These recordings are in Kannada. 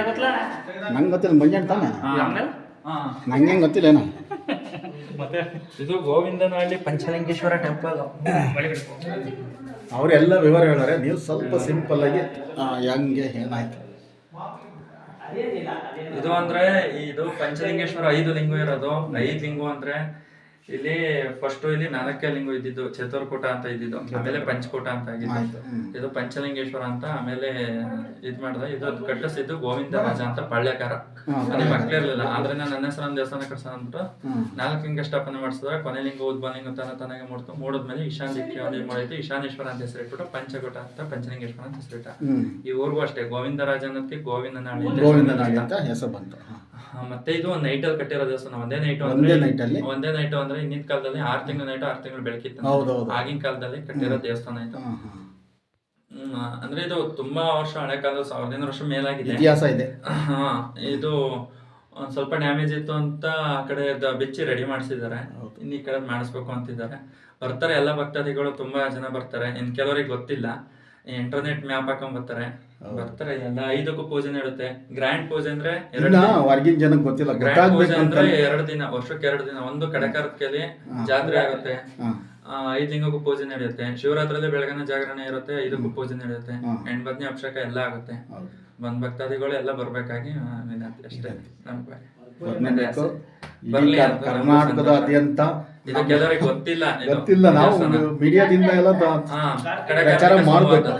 ಯಾರು ಗೊತ್ತಲ್ಲ? ನಂಗೆ ಗೊತ್ತಿಲ್ಲ ಮಂಜಣ್ಣ ತಾನೆ? ಆಮೇಲೆ ನಂಗೆ ಹೆಂಗೆ ಗೊತ್ತಿಲ್ಲೇನೋ ಮತ್ತೆ ಇದು ಗೋವಿಂದನಹಳ್ಳಿ ಪಂಚಲಿಂಗೇಶ್ವರ ಟೆಂಪಲ್ ಅವರೆಲ್ಲ ವಿವರ ಹೇಳೋರೆ ನೀವು ಸ್ವಲ್ಪ ಸಿಂಪಲ್ ಆಗಿ ಹೆಂಗೆ ಏನಾಯ್ತು? ಇದು ಅಂದ್ರೆ ಇದು ಪಂಚಲಿಂಗೇಶ್ವರ ಐದು ಲಿಂಗು ಇರೋದು. ಐದು ಲಿಂಗು ಅಂದ್ರೆ ಇಲ್ಲಿ ಫಸ್ಟ್ ಇಲ್ಲಿ ನಾಲ್ಕೇ ಲಿಂಗ ಇದ್ದಿದ್ದು ಚತುರ್ಕೂಟ ಅಂತ ಇದ್ದಿದ್ದು ಆಮೇಲೆ ಪಂಚಕೂಟ ಅಂತ ಆಗಿದ್ದು. ಇದು ಪಂಚಲಿಂಗೇಶ್ವರ ಅಂತ ಆಮೇಲೆ ಇದ್ ಮಾಡ್ದ. ಇದು ಕಟ್ಟಿಸಿದ್ದು ಗೋವಿಂದ ರಾಜ ಅಂತ ಪಳ್ಳೆಕಾರ ಅದೇ ಮಕ್ಕಳಿರ್ಲಿಲ್ಲ ಮಕ್ಳಿರ್ಲಿಲ್ಲ ಆದ್ರೆ ನಾನು ನನ್ನ ಹೆಸರನ್ನ ದೇವಸ್ಥಾನ ಕಟ್ಸೋಣ ಅಂದ್ಬಿಟ್ಟು. ನಾಲ್ಕು ಲಿಂಗ ಸ್ಥಾಪನೆ ಮಾಡಿಸಿದ್ರೆ ಕೊನೆ ಲಿಂಗ ಉದ್ಬಲಿಂಗ ತನ ತನಗೆ ಮೂಡ್ತು ಮೂಡಿದ್ಮೇಲೆ ಈಶಾನ್ ದಿಕ್ಕಿ ಮಾಡಿದ್ದು. ಈಶಾನೇಶ್ವರ ಅಂತ ಹೆಸರಿಟ್ಬಿಟ್ಟು ಪಂಚಕೂಟ ಅಂತ ಪಂಚಲಿಂಗೇಶ್ವರ ಅಂತ ಹೆಸರಿಟ್ಟ ಈ ಊರ್ಗೂ ಅಷ್ಟೇ. ಗೋವಿಂದರಾಜ ಅನ್ನೋದಕ್ಕೆ ಗೋವಿಂದನಾಳಿ ಅಂತ ಹೆಸರು ಬಂತು. ಮತ್ತೆ ಇದು ಒಂದು ನೈಟ್ ಅಲ್ಲಿ ಕಟ್ಟಿರೋ ದೇವಸ್ಥಾನ. ಒಂದೇ ನೈಟ್ ಒಂದೇ ನೈಟ್ ಅಲ್ಲಿ? ಒಂದೇ ನೈಟ್ ಅಂದ್ರೆ ಹಿಂದಿನ ಕಾಲದಲ್ಲಿ ಆರ್ ತಿಂಗಳ ನೈಟ್ ಆರ್ ತಿಂಗಳು ಬೆಳಕಿತ್ತು. ಆಗಿನ ಕಾಲದಲ್ಲಿ ಕಟ್ಟಿರೋ ದೇವಸ್ಥಾನ ಇದು. ಅಂದ್ರೆ ಇದು ತುಂಬಾ ವರ್ಷ ಹಳೆ ಕಾಲದ ಸಾವಿರದ ಐನೂರು ವರ್ಷ ಮೇಲಾಗಿದೆ. ಇತಿಹಾಸ ಇದೆ. ಹಾ ಇದು ಒಂದ್ ಸ್ವಲ್ಪ ಡ್ಯಾಮೇಜ್ ಇತ್ತು ಅಂತ ಆ ಕಡೆ ಬಿಚ್ಚಿ ರೆಡಿ ಮಾಡಿಸಿದ್ದಾರೆ. ಇನ್ನು ಈ ಕಡೆ ಮಾಡಿಸ್ಬೇಕು ಅಂತಿದ್ದಾರೆ. ಬರ್ತಾರೆ ಎಲ್ಲ ಭಕ್ತಾದಿಗಳು ತುಂಬಾ ಜನ ಬರ್ತಾರೆ. ಇನ್ ಕೆಲವರಿಗೆ ಗೊತ್ತಿಲ್ಲ. ಇಂಟರ್ನೆಟ್ ಮ್ಯಾಪ್ ಹಾಕೊಂಡ್ ಬರ್ತಾರೆ. ಬರ್ತಾರೆ ಎಲ್ಲ ಐದಕ್ಕೂ ಪೂಜೆ ಇರುತ್ತೆ ಗ್ರ್ಯಾಂಡ್ ಪೂಜೆ ಅಂದ್ರೆ ಹೊರಗಿನ ಜನಕ್ಕೆ ಗೊತ್ತಿಲ್ಲ ಗ್ರ್ಯಾಂಡ್ ಪೂಜೆ ಅಂದ್ರೆ ಎರಡು ದಿನ ವರ್ಷಕ್ಕೆ ಎರಡು ದಿನ ಒಂದು ಕಡೆಕರ್ಕಲ್ಲಿ ಜಾತ್ರೆ ಆಗುತ್ತೆ. ಐದ್ ಲಿಂಗಕ್ಕೂ ಪೂಜೆ ನಡೆಯುತ್ತೆ. ಶಿವರಾತ್ರಿಯಲ್ಲಿ ಬೆಳಗಿನ ಜಾಗರಣೆ ಇರುತ್ತೆ ಐದಕ್ಕೂ ಪೂಜೆ ನಡೆಯುತ್ತೆ. ಎಂಟ್ಬತ್ನೇ ಅಭಿಷೇಕ ಎಲ್ಲ ಆಗುತ್ತೆ. ಬಂದ್ ಭಕ್ತಾದಿಗಳು ಎಲ್ಲ ಬರ್ಬೇಕಾಗಿ ವಿನಂತಿ ಅಷ್ಟೇ. ನಮ್ಗೆ. ಬರ್ಲೇಬೇಕು. ನಮಗೂ ಕರ್ನಾಟಕದಾದ್ಯಂತ ಕೆಲವರಿಗೆ ಗೊತ್ತಿಲ್ಲ ಗೊತ್ತಿಲ್ಲ. ನಾವು ಮೀಡಿಯಾದಿಂದ ಎಲ್ಲ ಪ್ರಚಾರ ಮಾಡಬೇಕು.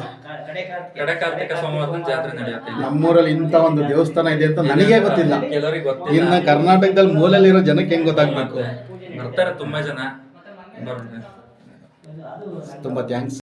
ಸೋಮವಾರ ಜಾತ್ರೆ ನಡೆಯುತ್ತೆ. ನಮ್ಮೂರಲ್ಲಿ ಇಂಥ ಒಂದು ದೇವಸ್ಥಾನ ಇದೆ ಅಂತ ನನಗೆ ಗೊತ್ತಿಲ್ಲ. ಇನ್ನ ಕರ್ನಾಟಕದಲ್ಲಿ ಮೂಲೆಯಲ್ಲಿರೋ ಜನಕ್ಕೆ ಹೆಂಗ್ ಗೊತ್ತಾಗ್ಬೇಕು? ಬರ್ತಾರೆ ತುಂಬಾ ಜನ. ತುಂಬಾ ಥ್ಯಾಂಕ್ಸ್